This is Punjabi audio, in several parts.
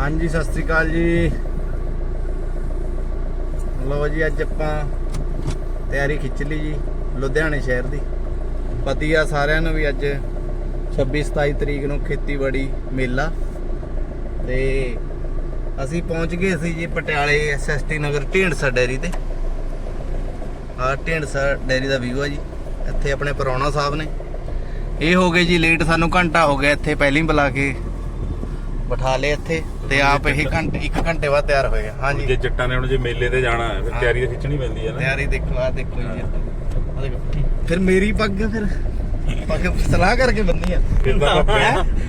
ਹਾਂਜੀ, ਸਤਿ ਸ੍ਰੀ ਅਕਾਲ ਜੀ। ਲਓ ਜੀ, ਅੱਜ ਆਪਾਂ ਤਿਆਰੀ ਖਿੱਚ ਲਈ ਜੀ, ਲੁਧਿਆਣੇ ਸ਼ਹਿਰ ਦੀ। ਪਤੀ ਆ ਸਾਰਿਆਂ ਨੂੰ ਵੀ ਅੱਜ 26 27 ਤਰੀਕ ਨੂੰ ਖੇਤੀਬਾੜੀ ਮੇਲਾ। ਤੇ ਅਸੀਂ ਪਹੁੰਚ ਗਏ ਸੀ ਜੀ ਪਟਿਆਲੇ ਐਸਐਸਟੀ ਨਗਰ ਢੀਂਡਸਾ ਡੈਰੀ ਤੇ। ਆ ਢੀਂਡਸਾ ਡੈਰੀ ਦਾ ਵਿਊ ਆ ਜੀ, ਇੱਥੇ ਆਪਣੇ ਪਰੌਣਾ ਸਾਹਿਬ ਨੇ। ਇਹ ਹੋ ਗਏ ਜੀ ਲੇਟ ਸਾਨੂੰ ਘੰਟਾ ਹੋ ਗਿਆ ਇੱਥੇ, ਪਹਿਲਾਂ ਹੀ ਬੁਲਾ ਕੇ ਬਿਠਾ ਲਏ ਇੱਥੇ। ਤੇ ਆਪ ਇਹ ਘੰਟੇ 1 ਘੰਟੇ ਬਾਅਦ ਤਿਆਰ ਹੋਏ। ਹਾਂਜੀ। ਜੇ ਜੱਟਾਂ ਨੇ ਹੁਣ ਜੇ ਮੇਲੇ ਤੇ ਜਾਣਾ ਹੈ ਫਿਰ। ਤਿਆਰੀ ਤਾਂ ਖਿੱਚਣੀ ਪੈਂਦੀ ਹੈ ਨਾ। ਤਿਆਰੀ ਦੇਖੋ ਆ ਦੇਖੋ ਜੀ। ਦੇਖੋ। ਫਿਰ ਮੇਰੀ ਪੱਗ ਫਿਰ ਪੱਗ ਸਲਾਹ ਕਰਕੇ ਬੰਨੀ ਆ। ਫਿਰ ਤਾਂ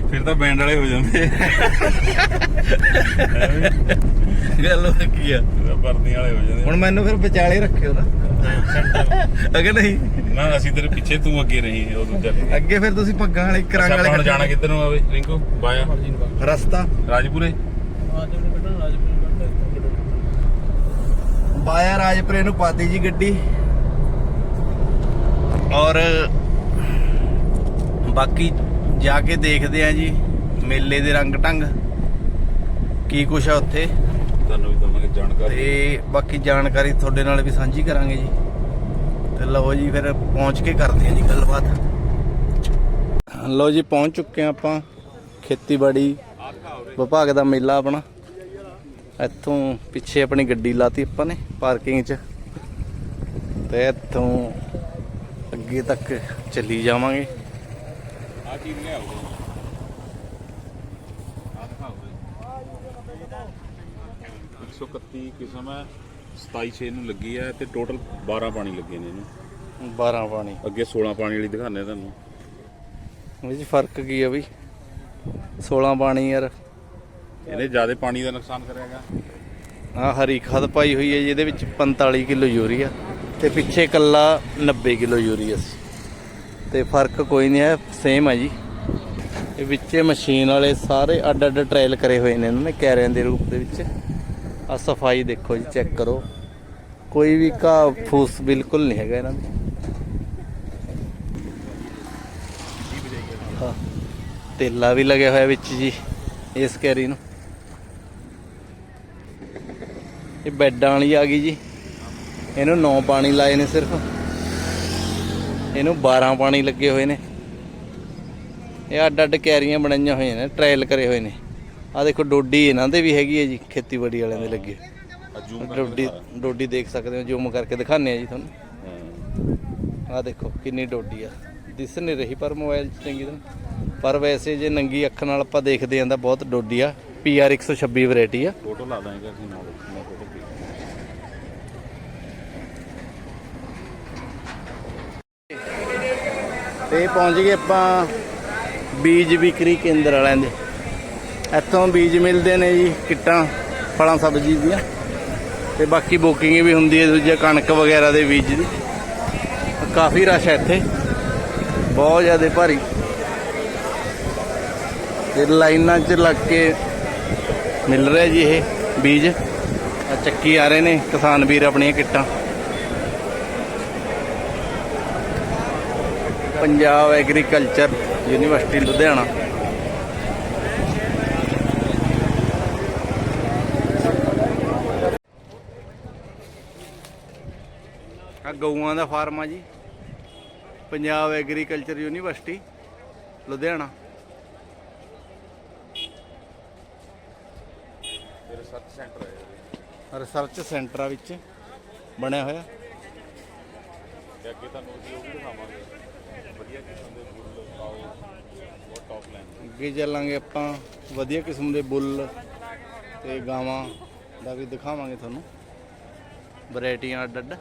ਫਿਰ ਤਾਂ ਬੈਂਡ ਵਾਲੇ ਹੋ ਜਾਂਦੇ। ਗੱਲ ਉਹ ਕੀ ਆ? ਵਰਦੀਆਂ ਵਾਲੇ ਹੋ ਜਾਂਦੇ। ਹੁਣ ਮੈਨੂੰ ਫਿਰ ਵਿਚਾਲੇ ਰੱਖਿਓ ਨਾ। ਅਗੇ ਨਹੀਂ। ਨਾ ਅਸੀਂ ਤੇਰੇ ਪਿੱਛੇ ਤੂੰ ਅੱਗੇ ਰਹੀ ਉਹ ਦੂਜਾ ਅੱਗੇ ਫਿਰ ਤੁਸੀਂ ਪੱਗਾਂ ਵਾਲੇ ਕਰੰਗ ਵਾਲੇ ਜਾਣਾ ਕਿੱਧਰ ਨੂੰ ਆਵੇ ਰਿੰਕੂ? ਬਾਇਆ? ਰਸਤਾ। ਰਾਜਪੁਰੇ? ਬਾਇਆ ਰਾਜਪੁਰੇ ਨੂੰ ਪਾਤੀ ਜੀ ਗੱਡੀ। ਔਰ ਬਾਕੀ ਜਾ ਕੇ ਦੇਖਦੇ ਆ ਜੀ ਮੇਲੇ ਦੇ ਰੰਗ ਢੰਗ ਕੀ ਕੁਛ ਆ ਉੱਥੇ। ਤੁਹਾਨੂੰ ਵੀ ਦਵਾਂਗੇ ਜਾਣਕਾਰੀ। ਤੇ ਬਾਕੀ ਜਾਣਕਾਰੀ ਤੁਹਾਡੇ ਨਾਲ ਵੀ ਸਾਂਝੀ ਕਰਾਂਗੇ ਜੀ। ਤੇ ਲਓ ਜੀ ਫਿਰ ਪਹੁੰਚ ਕੇ ਕਰਦੇ ਆ ਜੀ ਗੱਲਬਾਤ। ਲਓ ਜੀ ਪਹੁੰਚ ਚੁੱਕੇ ਆ ਆਪਾਂ ਖੇਤੀਬਾੜੀ ਵਿਭਾਗ ਦਾ ਮੇਲਾ ਆਪਣਾ। ਇੱਥੋਂ ਪਿੱਛੇ ਆਪਣੀ ਗੱਡੀ ਲਾਤੀ ਆਪਾਂ ਨੇ ਪਾਰਕਿੰਗ 'ਚ। ਤੇ ਇੱਥੋਂ ਅੱਗੇ ਤੱਕ ਚੱਲੀ ਜਾਵਾਂਗੇ। ਆ ਚੀਜ਼ ਲਿਆਓ ਆ ਦਿਖਾਓ 131 ਕਿਸਮ ਹੈ 27 6 ਨੂੰ ਲੱਗੀ ਹੈ ਤੇ ਟੋਟਲ 12 ਪਾਣੀ ਲੱਗੇ ਨੇ ਇਹਨੂੰ। 12 ਪਾਣੀ। ਅੱਗੇ 16 ਪਾਣੀ ਵਾਲੀ ਦਿਖਾਣੇ ਤੁਹਾਨੂੰ। ਜੀ ਫ਼ਰਕ ਕੀ ਆ ਬਈ 16 ਪਾਣੀ ਯਾਰ। ਇਹਨੇ ਜ਼ਿਆਦਾ ਪਾਣੀ ਦਾ ਨੁਕਸਾਨ ਕਰਿਆਗਾ ਆ ਹਰੀ ਖਾਦ ਪਾਈ ਹੋਈ ਹੈ ਜੀ, ਇਹਦੇ ਵਿੱਚ 45 ਕਿਲੋ ਯੂਰੀਆ ਤੇ ਪਿੱਛੇ ਕੱਲਾ 90 ਕਿਲੋ ਯੂਰੀਆ ਸੀ। ਤੇ ਫ਼ਰਕ ਕੋਈ ਨਹੀਂ ਹੈ ਸੇਮ ਹੈ ਜੀ। ਇਹ ਵਿੱਚ ਮਸ਼ੀਨ ਵਾਲੇ ਸਾਰੇ ਅੱਡ ਅੱਡ ਟ੍ਰਾਇਲ ਕਰੇ ਹੋਏ ਨੇ ਇਹਨਾਂ ਨੇ, ਕੈਰਿਆਂ ਦੇ ਰੂਪ ਦੇ ਵਿੱਚ। ਆ ਸਫ਼ਾਈ ਦੇਖੋ ਜੀ, ਚੈੱਕ ਕਰੋ। ਕੋਈ ਵੀ ਘਾਹ, ਫੂਸ ਬਿਲਕੁਲ ਨਹੀਂ ਹੈਗਾ ਇਹਨਾਂ ਦੇ। ਤੇਲਾ ਵੀ ਲੱਗਿਆ ਹੋਇਆ ਵਿੱਚ ਜੀ, ਇਸ ਕੈਰੀ ਨੂੰ। ਇਹ ਬੈੱਡਾਂ ਵਾਲੀ ਆ ਗਈ ਜੀ। ਇਹਨੂੰ 9 ਪਾਣੀ ਲਾਏ ਨੇ ਸਿਰਫ। ਇਹਨੂੰ 12 ਪਾਣੀ ਲੱਗੇ ਹੋਏ ਨੇ। ਇਹ ਅੱਡ ਅੱਡ ਕੈਰੀਆਂ ਬਣਾਈਆਂ ਹੋਈਆਂ ਨੇ ਟ੍ਰਾਇਲ ਕਰੇ ਹੋਏ ਨੇ। ਆ ਦੇਖੋ ਡੋਡੀ ਇਹਨਾਂ ਦੇ ਵੀ ਹੈਗੀ ਹੈ ਜੀ ਖੇਤੀਬਾੜੀ ਵਾਲਿਆਂ ਦੇ ਲੱਗੇ। ਡੋਡੀ ਡੋਡੀ ਦੇਖ ਸਕਦੇ ਹੋ ਜ਼ੂਮ ਕਰਕੇ ਦਿਖਾਣੇ ਆ ਜੀ ਤੁਹਾਨੂੰ। ਆ ਦੇਖੋ ਕਿੰਨੀ ਡੋਡੀ ਆ। ਦਿਸ ਨਹੀਂ ਰਹੀ ਪਰ ਮੋਬਾਈਲ 'ਚ ਚੰਗੀ ਤਰ੍ਹਾਂ। ਪਰ ਵੈਸੇ ਜੇ ਨੰਗੀ ਅੱਖ ਨਾਲ ਆਪਾਂ ਦੇਖਦੇ ਆਂ ਤਾਂ ਬਹੁਤ ਡੋਡੀ ਆ। PR 126 ਵੈਰਾਈਟੀ ਆ। ਫੋਟੋ ਲਾ ਦਾਂਗੇ ਅਸੀਂ ਨਾਲ ਮੈਂ ਫੋਟੋ ਤੇ ਪਹੁੰਚ ਗਏ ਆਪਾਂ ਬੀਜ ਵਿਕਰੀ ਕੇਂਦਰ ਵਾਲਿਆਂ ਦੇ। ਇੱਥੋਂ ਬੀਜ ਮਿਲਦੇ ਨੇ ਜੀ ਕਿੱਟਾਂ ਫਲਾਂ ਸਬਜ਼ੀ ਦੀਆਂ। ਤੇ ਬਾਕੀ ਬੁਕਿੰਗ ਵੀ ਹੁੰਦੀ ਹੈ ਦੂਜੇ ਕਣਕ ਵਗੈਰਾ ਦੇ ਬੀਜ ਦੀ। ਕਾਫੀ ਰਸ਼ ਹੈ ਇੱਥੇ। ਬਹੁਤ ਜ਼ਿਆਦਾ ਭਾਰੀ। ਤੇ ਲਾਈਨਾਂ 'ਚ ਲੱਗ ਕੇ ਮਿਲ ਰਿਹਾ ਜੀ ਇਹ ਬੀਜ। ਚੱਕੀ ਆ ਰਹੇ ਨੇ ਕਿਸਾਨ ਵੀਰ ਆਪਣੀਆਂ ਕਿੱਟਾਂ। Punjab agriculture university Ludhiana. ਆ ਗਊਆਂ ਦਾ ਫਾਰਮ ਆ ਜੀ। ਪੰਜਾਬ ਐਗਰੀਕਲਚਰ ਯੂਨੀਵਰਸਿਟੀ ਲੁਧਿਆਣਾ ਤੇ ਰਿਸਰਚ ਸੈਂਟਰ ਹੈ ਰਿਸਰਚ ਸੈਂਟਰ ਵਿੱਚ ਬਣਿਆ ਹੋਇਆ। ਤੇ ਅੱਗੇ ਤੁਹਾਨੂੰ ਅਸੀਂ ਉਹ ਵੀ ਦਿਖਾਵਾਂਗੇ। ਵਧੀਆ ਕਿਸਮ ਦੇ ਫੁੱਲ ਪਾਓ। ਬਹੁਤ ਟੌਪ ਲੈਣ ਅੱਗੇ ਚੱਲਾਂਗੇ ਆਪਾਂ। ਵਧੀਆ ਕਿਸਮ ਦੇ ਬੁੱਲ ਤੇ ਗਾਵਾਂ ਦਾ ਵੀ ਦਿਖਾਵਾਂਗੇ ਤੁਹਾਨੂੰ। ਵੈਰਾਈਟੀਆਂ ਅੱਡ ਅੱਡ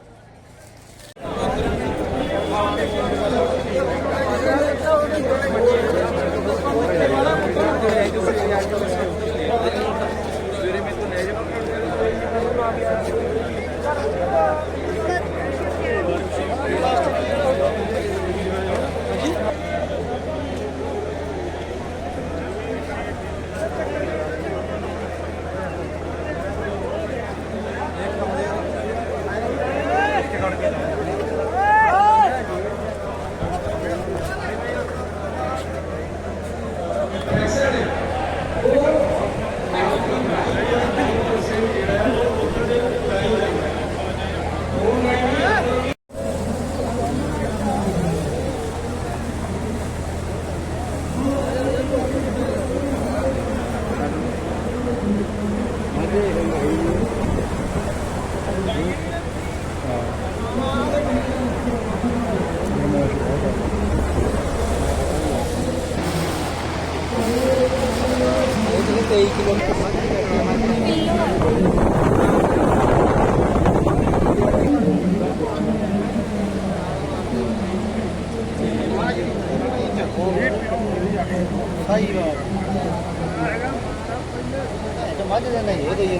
ਸਹੀ ਬਾਤ ਇਹ ਤਾਂ ਮੱਝ ਦੇ ਨਹੀਂ ਇਹ ਦੇ ਇਹ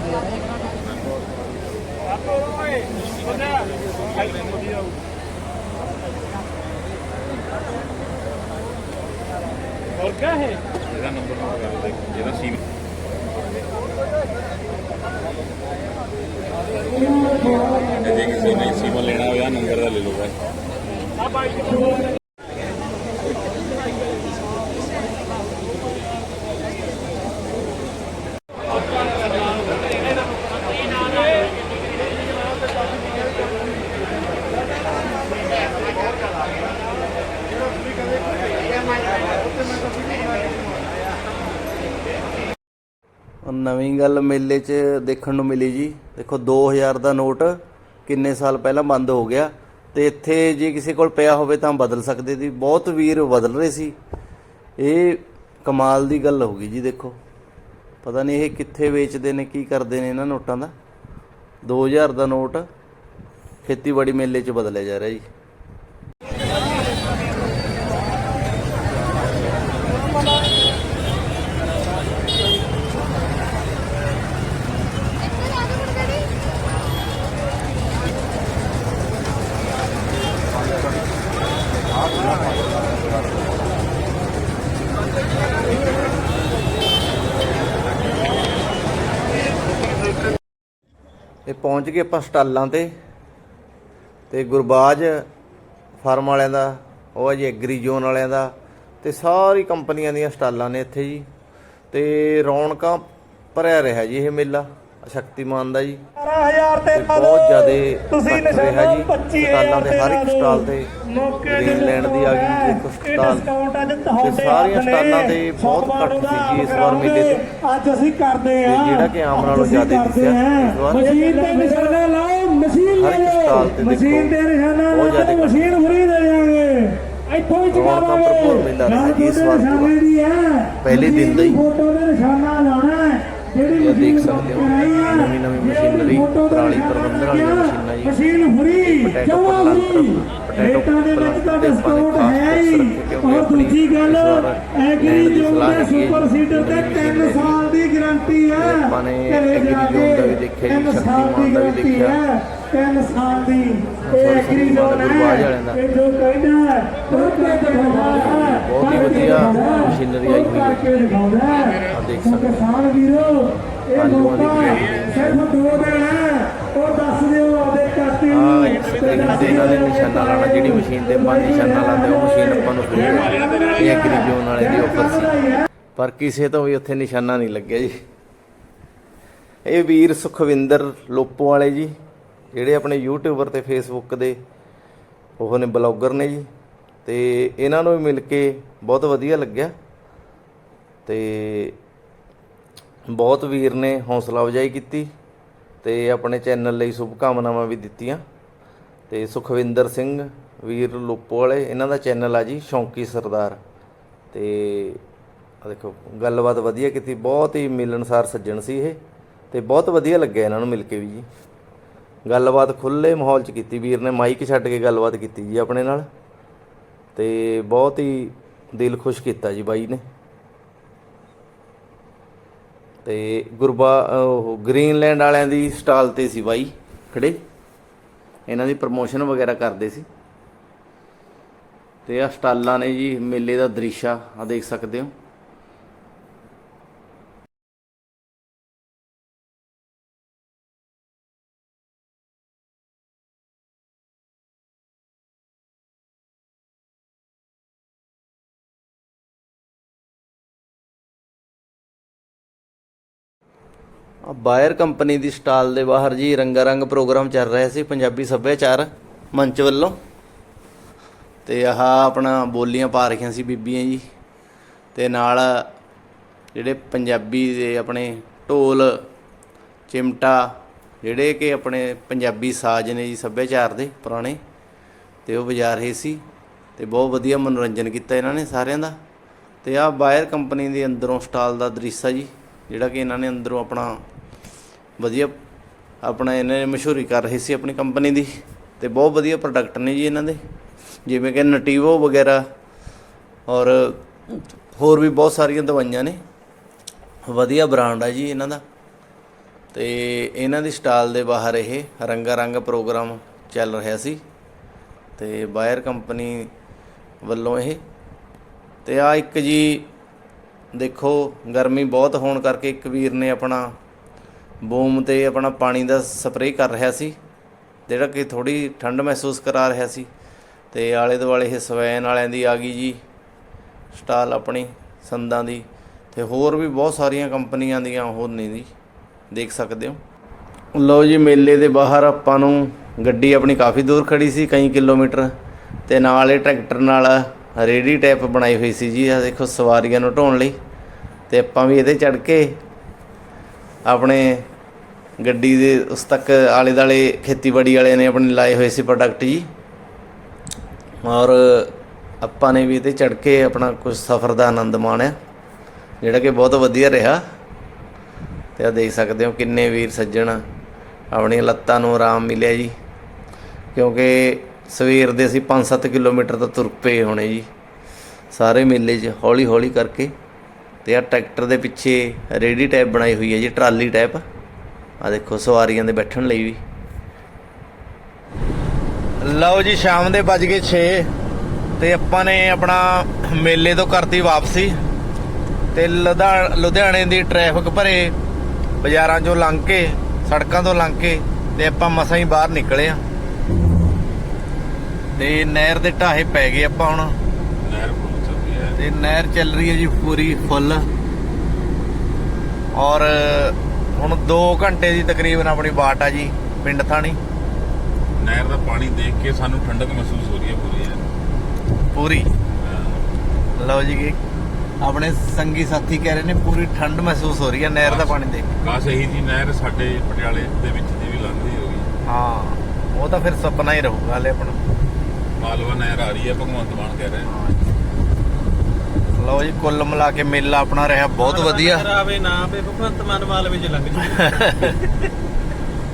ਇਹਦਾ ਨੰਬਰ ਨੋਟ ਕਰ ਲਓ ਜਿਹਦਾ ਸੀਮ ਜੇ ਕਿਸੇ ਨੇ ਸੀਮਾ ਲੈਣਾ ਹੋਇਆ ਨੰਬਰ ਦਾ ਲੈ ਲਓ ਭਾਈ ਉਹ ਨਵੀਂ ਗੱਲ ਮੇਲੇ 'ਚ ਦੇਖਣ ਨੂੰ ਮਿਲੀ ਜੀ। ਦੇਖੋ 2000 ਦਾ ਨੋਟ ਕਿੰਨੇ ਸਾਲ ਪਹਿਲਾਂ ਬੰਦ ਹੋ ਗਿਆ ਤੇ ਇੱਥੇ ਜੇ ਕਿਸੇ ਕੋਲ ਪਿਆ ਹੋਵੇ ਤਾਂ ਬਦਲ ਸਕਦੇ ਸੀ। ਬਹੁਤ ਵੀਰ ਬਦਲ ਰਹੇ ਸੀ। ਇਹ ਕਮਾਲ ਦੀ ਗੱਲ ਹੋ ਗਈ ਜੀ, ਦੇਖੋ। ਪਤਾ ਨਹੀਂ ਇਹ ਕਿੱਥੇ ਵੇਚਦੇ ਨੇ, ਕੀ ਕਰਦੇ ਨੇ ਇਹਨਾਂ ਨੋਟਾਂ ਦਾ। 2000 ਦਾ ਨੋਟ ਖੇਤੀਬਾੜੀ ਮੇਲੇ 'ਚ ਬਦਲਿਆ ਜਾ ਰਿਹਾ ਜੀ। ਪਹੁੰਚ ਗਏ ਆਪਾਂ ਸਟਾਲਾਂ ਤੇ ਤੇ ਗੁਰਬਾਜ ਫਾਰਮ ਵਾਲਿਆਂ ਦਾ ਉਹ ਹੈ ਜੀ ਐਗਰੀ ਜ਼ੋਨ ਵਾਲਿਆਂ ਦਾ ਤੇ ਸਾਰੀ ਕੰਪਨੀਆਂ ਦੀਆਂ ਸਟਾਲਾਂ ਨੇ ਇੱਥੇ ਜੀ। ਤੇ ਰੌਣਕਾਂ ਭਰਿਆ ਰਿਹਾ ਜੀ ਇਹ ਮੇਲਾ ਸ਼ਕਤੀਮਾਨ ਦਾ ਜੀ। 12000 ਤੇ ਬਹੁਤ ਜ਼ਿਆਦੇ ਰਿਹਾ ਜੀ ਸਟਾਲਾਂ ਦੇ ਹਰ ਇੱਕ ਸਟਾਲ ਤੇ। ਗ੍ਰੀਨਲੈਂਡ ਦੀ ਆ ਗਈ ਦੇਖੋ ਸਟਾਲ ਤੇ ਸਾਰੀਆਂ ਸਟਾਲਾਂ ਤੇ ਬਹੁਤ ਘੱਟ ਸੀ ਜੀ ਇਸ ਵਾਰ ਮੇਲੇ ਤੇ। ਅੱਜ ਅਸੀਂ ਕਰਦੇ ਆ ਜਿਹੜਾ ਕਿ ਆਮ ਨਾਲੋਂ ਜ਼ਿਆਦਾ ਦਿਸਿਆ ਇਸ ਵਾਰ। ਮਸ਼ੀਨ ਤੇ ਨਿਸ਼ਾਨਾ ਲਾਓ ਮਸ਼ੀਨ ਲੈ ਮਸ਼ੀਨ ਤੇ ਨਿਸ਼ਾਨਾ ਲਾਓ ਮਸ਼ੀਨ ਫਰੀ ਦੇ ਜਾਵਾਂਗੇ ਇੱਥੋਂ ਹੀ ਚਕਾਵਾਂਗੇ ਜੀ ਇਸ ਵਾਰ ਦੀ ਪਹਿਲੇ ਦਿਨ ਦਾ ਹੀ। ਫੋਟੋ ਦੇ ਨਿਸ਼ਾਨਾ ਲਾਉਣਾ ਹੈ। ਜਿਹੜੀ ਦੇਖ ਮਸ਼ੀਨ ਸਕਦੇ ਹੋ, ਨਵੀਂ-ਨਵੀਂ ਜਿਹੜੀ ਮਸ਼ੀਨਰੀ, ਦੇ ਪਰਾਲੀ ਪ੍ਰਬੰਧਨ ਲੱਗਿਆ, ਮਸ਼ੀਨਾਂ ਜੀ। ਮਸ਼ੀਨ ਫਰੀ ਜਮਾ ਫਰੀ। ਰੇਟਾਂ ਦੇ ਵਿੱਚ ਤਾਂ ਡਿਸਕਾਊਂਟ ਹੈ ਹੀ ਔਰ ਦੂਜੀ ਗੱਲ ਐਗਰੀ ਜ਼ੋਨ ਦੇ ਸੁਪਰ ਸੀਡਰ ਤੇ ਨਵੀਂ 3 ਮਸ਼ੀਨ ਸਾਲ ਦੀ ਗਾਰੰਟੀ ਹੈ ਘਰੇ ਜਾ ਕੇ ਤਿੰਨ ਸਾਲ ਦਾ ਦੇਖਿਆ। ਹੈ, ਤਿੰਨ ਸਾਲ ਦੀ ਇਹ ਐਗਰੀ ਜ਼ੋਨ ਹੈ। ਇਹ ਜੋ ਕਹਿੰਦਾ ਤੇ ਹੈ ਬਹੁਤ ਹੀ ਵਧੀਆ ਮਸ਼ੀਨਰੀ ਆਈ ਹੋਈ ਹੈ। ਦੇਖ ਸਕਦੇ ਹੋ। ਕਿਸਾਨ ਵੀਰੋ ਇਹ ਮੌਕਾ। ਸਿਰਫ ਦੋ ਦਿਨ ਹੈ ਆਪਦੇ ਕਾਤੀ ਆ ਨਿਸ਼ਾਨਾ ਲਾਣਾ ਜਿਹੜੀ ਮਸ਼ੀਨ ਤੇ ਪੰਜ ਨਿਸ਼ਾਨਾ ਲਾਉਂਦੇ ਉਹ ਮਸ਼ੀਨ ਆਪਾਂ ਨੂੰ ਫ੍ਰੀ ਇਹ ਐਗਰੀ ਵਾਲੇ ਦੀ ਆਫਰ ਸੀ। ਪਰ ਕਿਸੇ ਤੋਂ ਵੀ ਉੱਥੇ ਨਿਸ਼ਾਨਾ ਨਹੀਂ ਲੱਗਿਆ ਜੀ। ਇਹ ਵੀਰ ਸੁਖਵਿੰਦਰ ਲੋਪੋ ਵਾਲੇ ਜੀ, ਜਿਹੜੇ ਆਪਣੇ ਯੂਟਿਊਬਰ ਤੇ ਫੇਸਬੁੱਕ ਦੇ, ਉਹ ਨੇ ਬਲੌਗਰ ਨੇ ਜੀ। ਤੇ ਇਹਨਾਂ ਨੂੰ ਵੀ ਮਿਲ ਕੇ ਬਹੁਤ ਵਧੀਆ ਲੱਗਿਆ। ਤੇ ਬਹੁਤ ਵੀਰ ਨੇ ਹੌਸਲਾ ਅਫਜ਼ਾਈ ਕੀਤੀ। ਤੇ ਆਪਣੇ ਚੈਨਲ ਲਈ ਸ਼ੁਭਕਾਮਨਾਵਾਂ ਵੀ ਦਿੱਤੀਆਂ। ਤੇ ਸੁਖਵਿੰਦਰ ਸਿੰਘ, ਵੀਰ ਲੋਪੋ ਵਾਲੇ, ਇਹਨਾਂ ਦਾ ਚੈਨਲ ਆ ਜੀ, ਸ਼ੌਂਕੀ ਸਰਦਾਰ। ਤੇ ਆ ਦੇਖੋ, ਗੱਲਬਾਤ ਵਧੀਆ ਕੀਤੀ, ਬਹੁਤ ਹੀ ਮਿਲਣਸਾਰ ਸੱਜਣ ਸੀ ਇਹ, ਤੇ ਬਹੁਤ ਵਧੀਆ ਲੱਗਿਆ ਇਹਨਾਂ ਨੂੰ ਮਿਲ ਕੇ ਵੀ ਜੀ। ਗੱਲਬਾਤ ਖੁੱਲੇ ਮਾਹੌਲ 'ਚ ਕੀਤੀ ਵੀਰ ਨੇ, ਮਾਈਕ ਛੱਡ ਕੇ ਗੱਲਬਾਤ ਕੀਤੀ ਜੀ ਆਪਣੇ ਨਾਲ। ਤੇ ਬਹੁਤ ਹੀ ਦਿਲ ਖੁਸ਼ ਕੀਤਾ ਜੀ ਬਾਈ ਨੇ। ਤੇ ਗੁਰਬਾ ਉਹ ਗ੍ਰੀਨਲੈਂਡ ਵਾਲਿਆਂ ਦੀ ਸਟਾਲ ਤੇ ਸੀ ਬਾਈ ਖੜੇ। ਇਹਨਾਂ ਦੀ ਪ੍ਰਮੋਸ਼ਨ ਵਗੈਰਾ ਕਰਦੇ ਸੀ। ਤੇ ਆ ਸਟਾਲਾਂ ਨੇ ਜੀ, ਮੇਲੇ ਦਾ ਦ੍ਰਿਸ਼ਾ ਆ ਦੇਖ ਸਕਦੇ ਹੋ। ਬਾਇਰ ਕੰਪਨੀ ਦੀ ਸਟਾਲ ਦੇ ਬਾਹਰ ਜੀ ਰੰਗਾ ਰੰਗ ਪ੍ਰੋਗਰਾਮ ਚੱਲ ਰਿਹਾ ਸੀ ਪੰਜਾਬੀ ਸੱਭਿਆਚਾਰ ਮੰਚ ਵੱਲੋਂ। ਤੇ ਆਹ ਆਪਣਾ ਬੋਲੀਆਂ ਪਾ ਰਹੀਆਂ ਸੀ ਬੀਬੀਆਂ ਜੀ। ਤੇ ਨਾਲ ਜਿਹੜੇ ਪੰਜਾਬੀ ਦੇ ਆਪਣੇ ਢੋਲ, ਚਿਮਟਾ, ਜਿਹੜੇ ਕਿ ਆਪਣੇ ਪੰਜਾਬੀ ਸਾਜ਼ ਨੇ ਜੀ ਸੱਭਿਆਚਾਰ ਦੇ ਪੁਰਾਣੇ, ਤੇ ਉਹ ਵਜਾ ਰਹੇ ਸੀ। ਤੇ ਬਹੁਤ ਵਧੀਆ ਮਨੋਰੰਜਨ ਕੀਤਾ ਇਹਨਾਂ ਨੇ ਸਾਰਿਆਂ ਦਾ। ਤੇ ਆਹ ਬਾਇਰ ਕੰਪਨੀ ਦੇ ਅੰਦਰੋਂ ਸਟਾਲ ਦਾ ਦ੍ਰਿਸ਼ ਆ ਜੀ, ਜਿਹੜਾ ਕਿ ਇਹਨਾਂ ਨੇ ਅੰਦਰੋਂ ਆਪਣਾ ਵਧੀਆ ਆਪਣਾ ਇਹਨਾਂ ਨੇ ਮਸ਼ਹੂਰੀ ਕਰ ਰਹੀ ਸੀ ਆਪਣੀ ਕੰਪਨੀ ਦੀ ਤੇ ਬਹੁਤ ਵਧੀਆ ਪ੍ਰੋਡਕਟ ਨੇ ਜੀ ਇਹਨਾਂ ਦੇ। ਜਿਵੇਂ ਕਿ ਨਟੀਵੋ ਵਗੈਰਾ ਔਰ ਹੋਰ ਵੀ ਬਹੁਤ ਸਾਰੀਆਂ ਦਵਾਈਆਂ ਨੇ। ਵਧੀਆ ਬ੍ਰਾਂਡ ਆ ਜੀ ਇਹਨਾਂ ਦਾ। ਤੇ ਇਹਨਾਂ ਦੀ ਸਟਾਲ ਦੇ ਬਾਹਰ ਇਹ ਰੰਗਾ ਰੰਗ ਪ੍ਰੋਗਰਾਮ ਚੱਲ ਰਿਹਾ ਸੀ। ਤੇ ਬਾਇਰ ਕੰਪਨੀ ਵੱਲੋਂ ਇਹ। ਤੇ ਆ ਇੱਕ ਜੀ ਦੇਖੋ, ਗਰਮੀ ਬਹੁਤ ਹੋਣ ਕਰਕੇ ਇੱਕ ਵੀਰ ਨੇ ਆਪਣਾ ਬੂਮ ਤੇ ਆਪਣਾ ਪਾਣੀ ਦਾ ਸਪਰੇਅ ਕਰ ਰਿਹਾ ਸੀ, ਜਿਹੜਾ ਕਿ ਥੋੜੀ ਠੰਡ ਮਹਿਸੂਸ ਕਰਾ ਰਿਹਾ ਸੀ। ਤੇ ਆਲੇ ਦੁਆਲੇ ਇਹ ਸਵੈਨ ਵਾਲਿਆਂ ਦੀ ਆ ਗਈ ਜੀ, ਸਟਾਲ ਆਪਣੀ ਸੰਦਾਂ ਦੀ। ਤੇ ਹੋਰ ਵੀ ਬਹੁਤ ਸਾਰੀਆਂ ਕੰਪਨੀਆਂ ਦੀਆਂ ਹੋਰ ਨੇ ਜੀ, ਦੇਖ ਸਕਦੇ ਹੋ। ਲਓ ਜੀ, ਮੇਲੇ ਦੇ ਬਾਹਰ ਆਪਾਂ ਨੂੰ ਗੱਡੀ ਆਪਣੀ ਕਾਫੀ ਦੂਰ ਖੜੀ ਸੀ, ਕਈ ਕਿਲੋਮੀਟਰ। ਤੇ ਨਾਲ ਇਹ ਟਰੈਕਟਰ ਨਾਲ ਰੇਡੀ ਟੈਪ ਬਣਾਈ ਹੋਈ ਸੀ ਜੀ ਆ ਦੇਖੋ ਸਵਾਰੀਆਂ ਨੂੰ ਢੋਣ ਲਈ। ਤੇ ਆਪਾਂ ਵੀ ਇਹਦੇ ਚੜ ਕੇ ਆਪਣੇ ਗੱਡੀ ਦੇ ਉਸ ਤੱਕ ਆਲੇ ਦਾਲੇ ਖੇਤੀਬਾੜੀ ਵਾਲਿਆਂ ਨੇ ਆਪਣੇ ਲਾਏ ਹੋਏ ਸੀ ਪ੍ਰੋਡਕਟ ਜੀ। ਔਰ ਆਪਾਂ ਨੇ ਵੀ ਇਹਦੇ ਚੜ ਕੇ ਆਪਣਾ ਕੁਝ ਸਫ਼ਰ ਦਾ ਆਨੰਦ ਮਾਣਿਆ, ਜਿਹੜਾ ਕਿ ਬਹੁਤ ਵਧੀਆ ਰਿਹਾ। ਤੇ ਆ ਦੇਖ ਸਕਦੇ ਹੋ ਕਿੰਨੇ ਵੀਰ ਸੱਜਣ ਆਪਣੀਆਂ ਲੱਤਾਂ ਨੂੰ ਆਰਾਮ ਮਿਲਿਆ ਜੀ। ਕਿਉਂਕਿ ਸਵੇਰ ਦੇ ਅਸੀਂ 5-7 ਕਿਲੋਮੀਟਰ ਤਾਂ ਤੁਰ ਪਏ ਹੋਣੇ ਜੀ। ਸਾਰੇ ਮੇਲੇ 'ਚ ਹੌਲੀ ਹੌਲੀ ਕਰਕੇ। ਤੇ ਆ ਟਰੈਕਟਰ ਦੇ ਪਿੱਛੇ ਰੇਡੀ ਟਾਈਪ ਬਣਾਈ ਹੋਈ ਹੈ ਜੀ, ਟਰਾਲੀ ਟਾਈਪ। ਆ ਦੇਖੋ ਸਵਾਰੀਆਂ ਦੇ ਬੈਠਣ ਲਈ ਵੀ। ਲਓ ਜੀ ਸ਼ਾਮ ਦੇ ਵੱਜ ਗਏ 6 ਤੇ ਆਪਾਂ ਨੇ ਆਪਣਾ ਮੇਲੇ ਤੋਂ ਕਰਤੀ ਵਾਪਸੀ ਤੇ ਲੁਧਿਆ- ਲੁਧਿਆਣੇ ਦੀ ਟ੍ਰੈਫਿਕ ਭਰੇ ਬਾਜ਼ਾਰਾਂ ਚੋਂ ਲੰਘ ਕੇ ਸੜਕਾਂ ਤੋਂ ਲੰਘ ਕੇ ਤੇ ਆਪਾਂ ਮਸਾਂ ਹੀ ਬਾਹਰ ਨਿਕਲੇ ਆ। ਤੇ ਨਹਿਰ ਦੇ ਢਾਹੇ ਪੈ ਗਏ ਆਪਾਂ ਹੁਣ। ਤੇ ਨਹਿਰ ਚੱਲ ਰਹੀ ਹੈ ਜੀ ਪੂਰੀ ਫੁੱਲ। ਔਰ ਹੁਣ 2 ਘੰਟੇ ਦੀ ਤਕਰੀਬਨ ਆਪਣੀ ਬਾਟ ਆ ਜੀ ਪਿੰਡ ਥਾਣੀ। ਨਹਿਰ ਦਾ ਪਾਣੀ ਦੇਖ ਕੇ ਸਾਨੂੰ ਠੰਡਕ ਮਹਿਸੂਸ ਹੋ ਰਹੀ ਹੈ ਪੂਰੀ ਹੈ ਪੂਰੀ? ਲਓ ਜੀ ਆਪਣੇ ਸੰਗੀ ਸਾਥੀ ਕਹਿ ਰਹੇ ਨੇ ਪੂਰੀ ਠੰਡ ਮਹਿਸੂਸ ਹੋ ਰਹੀ ਹੈ ਨਹਿਰ ਦਾ ਪਾਣੀ ਦੇਖ ਕੇ। ਕਾਸ਼ ਇਹੀ ਜੀ ਨਹਿਰ ਸਾਡੇ ਪਟਿਆਲੇ ਦੇ ਵਿੱਚ ਦੀ ਵੀ ਲੰਘਦੀ ਹੋਗੀ ਹਾਂ। ਉਹ ਤਾਂ ਫਿਰ ਸੁਪਨਾ ਹੀ ਰਹੂਗਾ ਹਲੇ ਆਪਣਾ। ਮਾਲਵਾ ਨਹਿਰ ਆ ਰਹੀ ਹੈ ਭਗਵੰਤ ਮਾਨ ਕਹਿ ਰਹੇ ਲਓ ਜੀ ਕੁੱਲ ਮਿਲਾ ਕੇ ਮੇਲਾ ਆਪਣਾ ਰਿਹਾ ਬਹੁਤ ਵਧੀਆ। ਆਵੇ ਨਾ ਆਵੇ ਭਗਵੰਤ ਮਾਨ ਮਾਲਵੇ ਚ ਲੰਘ ਜੂ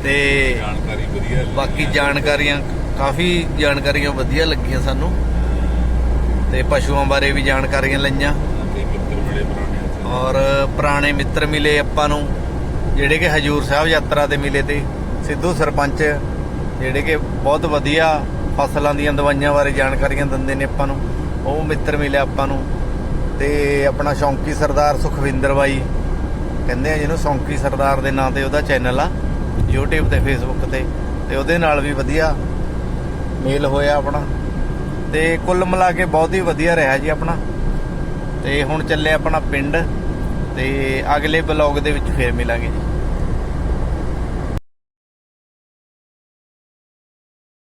ਤੇ ਜਾਣਕਾਰੀ ਵਧੀਆ ਬਾਕੀ। ਜਾਣਕਾਰੀਆਂ ਕਾਫੀ ਜਾਣਕਾਰੀਆਂ ਵਧੀਆ ਲੱਗੀਆਂ ਸਾਨੂੰ। ਤੇ ਪਸ਼ੂਆਂ ਬਾਰੇ ਵੀ ਜਾਣਕਾਰੀਆਂ ਲਈਆਂ। ਔਰ ਪੁਰਾਣੇ ਮਿੱਤਰ ਮਿਲੇ ਆਪਾਂ ਨੂੰ ਜਿਹੜੇ ਕਿ ਹਜੂਰ ਸਾਹਿਬ ਯਾਤਰਾ ਤੇ ਮਿਲੇ ਤੇ ਸਿੱਧੂ ਸਰਪੰਚ ਜਿਹੜੇ ਕਿ ਬਹੁਤ ਵਧੀਆ ਫਸਲਾਂ ਦੀਆਂ ਦਵਾਈਆਂ ਬਾਰੇ ਜਾਣਕਾਰੀਆਂ ਦਿੰਦੇ ਨੇ ਆਪਾਂ ਨੂੰ ਉਹ ਮਿੱਤਰ ਮਿਲੇ ਆਪਾਂ ਨੂੰ। ਤੇ ਆਪਣਾ ਸ਼ੌਂਕੀ ਸਰਦਾਰ ਸੁਖਵਿੰਦਰ ਬਾਈ ਕਹਿੰਦੇ ਆ ਜਿਹਨੂੰ ਸ਼ੌਂਕੀ ਸਰਦਾਰ ਦੇ ਨਾਂ ਤੇ ਉਹਦਾ ਚੈਨਲ ਆ, YouTube ਤੇ Facebook ਤੇ ਤੇ ਉਹਦੇ ਨਾਲ ਵੀ ਵਧੀਆ ਮੇਲ ਹੋਇਆ ਆਪਣਾ। ਤੇ ਕੁੱਲ ਮਿਲਾ ਕੇ ਬਹੁਤ ਹੀ ਵਧੀਆ ਰਿਹਾ ਜੀ ਆਪਣਾ। ਤੇ ਹੁਣ ਚੱਲੇ ਆਪਣਾ ਪਿੰਡ, ਤੇ ਅਗਲੇ ਬਲੌਗ ਦੇ ਵਿੱਚ ਫੇਰ ਮਿਲਾਂਗੇ ਜੀ।